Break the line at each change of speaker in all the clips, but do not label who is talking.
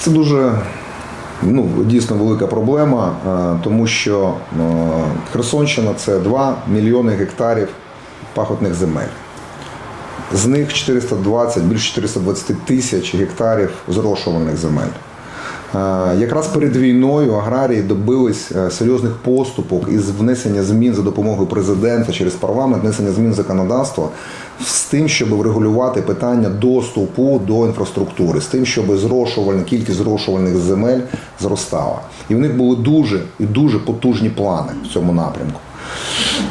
Це дуже ну, дійсно велика проблема, е, тому що е, Херсонщина це 2 мільйони гектарів пахотних земель. З них 420, більше 420 тисяч гектарів зрошуваних земель. Е, Якраз перед війною аграрії добились е, серйозних поступок із внесення змін за допомогою президента через парламент, внесення змін в законодавство з тим, щоб врегулювати питання доступу до інфраструктури, з тим, щоб зрошувальна кількість зрошувальних земель зростала. І в них були дуже і дуже потужні плани в цьому напрямку.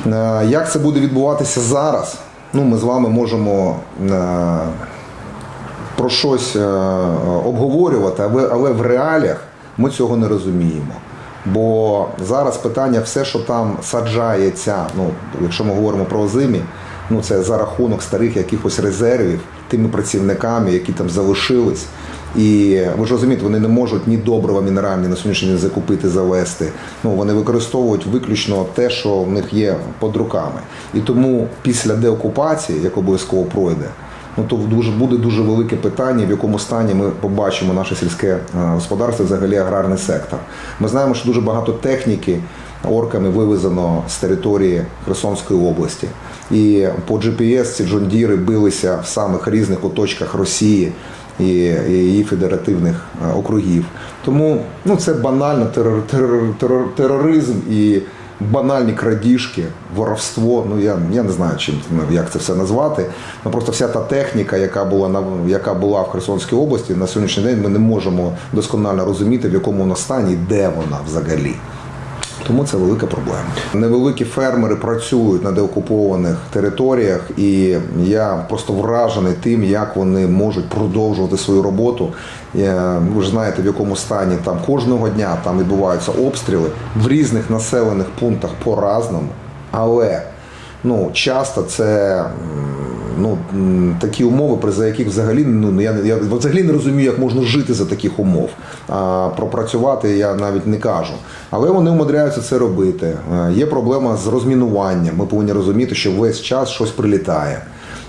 Е, Як це буде відбуватися зараз? Ну, ми з вами можемо про щось е, обговорювати, але, в реаліях ми цього не розуміємо. Бо зараз питання, все, що там саджається, ну, якщо ми говоримо про озимі, ну це за рахунок старих якихось резервів, тими працівниками, які там залишились. І ви ж розумієте, вони не можуть ні добрива мінеральні на сьогоднішній день закупити, завести. Ну вони використовують виключно те, що в них є під руками. І тому після деокупації, як обов'язково пройде, ну то дуже буде дуже велике питання, в якому стані ми побачимо наше сільське е, господарство, взагалі аграрний сектор. Ми знаємо, що дуже багато техніки орками вивезено з території Херсонської області. І по GPS ці джондіри билися в самих різних куточках Росії і її федеративних е, округів. Тому ну, це банально терор, терор, терор, тероризм і банальні крадіжки, воровство. Ну я, я не знаю, чим ну, як це все назвати. Ну просто вся та техніка, яка була на яка була в Херсонській області, на сьогоднішній день ми не можемо досконально розуміти, в якому вона стані де вона взагалі. Тому це велика проблема. Невеликі фермери працюють на деокупованих територіях, і я просто вражений тим, як вони можуть продовжувати свою роботу. Ви ж знаєте, в якому стані там кожного дня там відбуваються обстріли в різних населених пунктах по-разному. Але ну, часто це ну, такі умови, за яких взагалі ну, я, я взагалі не розумію, як можна жити за таких умов. А пропрацювати я навіть не кажу. Але вони умудряються це робити. Е, Є проблема з розмінуванням. Ми повинні розуміти, що весь час щось прилітає.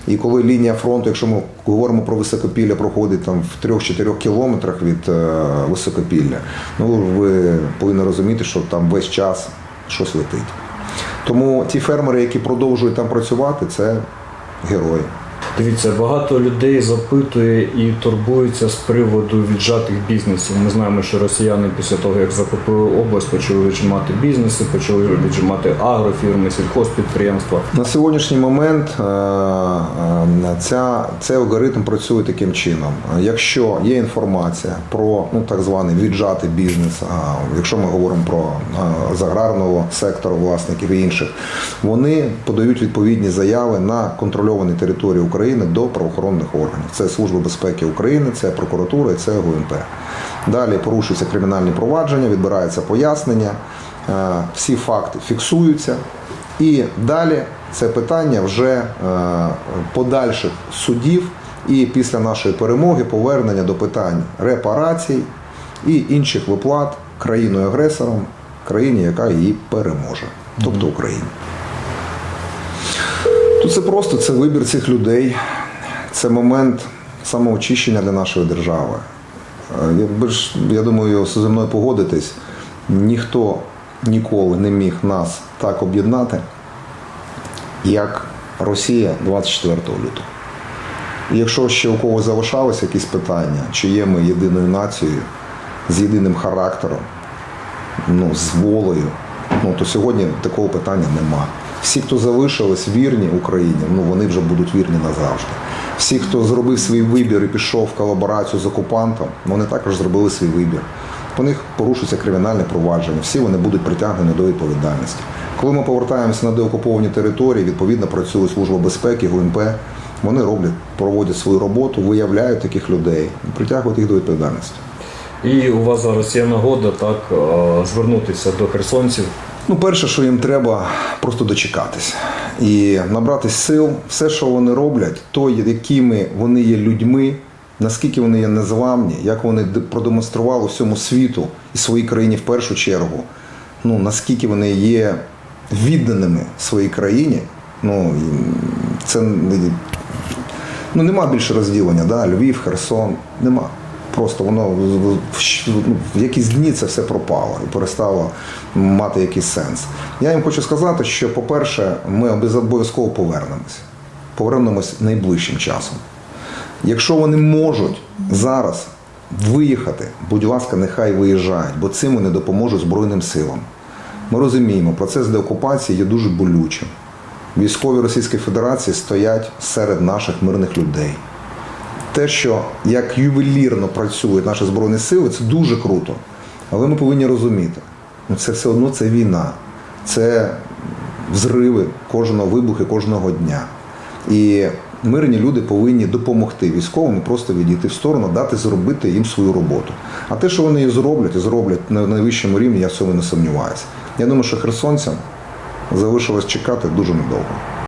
І коли лінія фронту, якщо ми говоримо про високопілля, проходить там в 3-4 кілометрах від е, високопілля, ну ви повинні розуміти, що там весь час щось летить. Тому ті фермери, які продовжують там працювати, це 也多。
Дивіться, багато людей запитує і турбується з приводу віджатих бізнесів. Ми знаємо, що росіяни після того, як захопили область, почали віджимати бізнеси, почали віджимати агрофірми, сільхозпідприємства.
На сьогоднішній момент е, е, ця, цей алгоритм працює таким чином. Якщо є інформація про ну, так званий віджатий бізнес, якщо ми говоримо про е, з аграрного сектору власників і інших, вони подають відповідні заяви на контрольованій території України до правоохоронних органів. Це Служба безпеки України, це прокуратура і це ГУНП. Далі порушуються кримінальні провадження, відбирається пояснення, е, всі факти фіксуються. І далі це питання вже е, подальших судів і після нашої перемоги повернення до питань репарацій і інших виплат країною-агресором, країні, яка її переможе, тобто Україні. Тут це просто це вибір цих людей, це момент самоочищення для нашої держави. Е, Якби ж, я думаю, зі мною погодитись, ніхто ніколи не міг нас так об'єднати, як Росія 24 лютого. І якщо ще у когось залишалися якісь питання, чи є ми єдиною нацією з єдиним характером, ну, з волею, ну, то сьогодні такого питання нема. Всі, хто залишились вірні Україні, ну вони вже будуть вірні назавжди. Всі, хто зробив свій вибір і пішов в колаборацію з окупантом, вони також зробили свій вибір. По них порушується кримінальне провадження, всі вони будуть притягнені до відповідальності. Коли ми повертаємося на деокуповані території, відповідно працює Служба безпеки, ГУНП. Вони роблять, проводять свою роботу, виявляють таких людей, притягують їх до відповідальності.
І у вас зараз є нагода так звернутися до херсонців.
Ну, перше, що їм треба, просто дочекатись і набратись сил. Все, що вони роблять, то якими вони є людьми, наскільки вони є незламні, як вони продемонстрували всьому світу і своїй країні в першу чергу. Ну наскільки вони є відданими своїй країні. Ну це ну нема більше розділення, да? Львів, Херсон, нема. Просто воно ну, в якісь дні це все пропало і перестало мати якийсь сенс. Я їм хочу сказати, що, по-перше, ми обов'язково повернемося. Повернемось найближчим часом. Якщо вони можуть зараз виїхати, будь ласка, нехай виїжджають, бо цим вони допоможуть Збройним силам. Ми розуміємо, процес деокупації є дуже болючим. Військові Російської Федерації стоять серед наших мирних людей. Те, що як ювелірно працюють наші збройні сили, це дуже круто. Але ми повинні розуміти, ну це все одно це війна, це взриви кожного вибуху кожного дня. І мирні люди повинні допомогти військовим просто відійти в сторону, дати зробити їм свою роботу. А те, що вони її зроблять і зроблять на найвищому рівні, я в цьому не сумніваюся. Я думаю, що херсонцям залишилось чекати дуже недовго.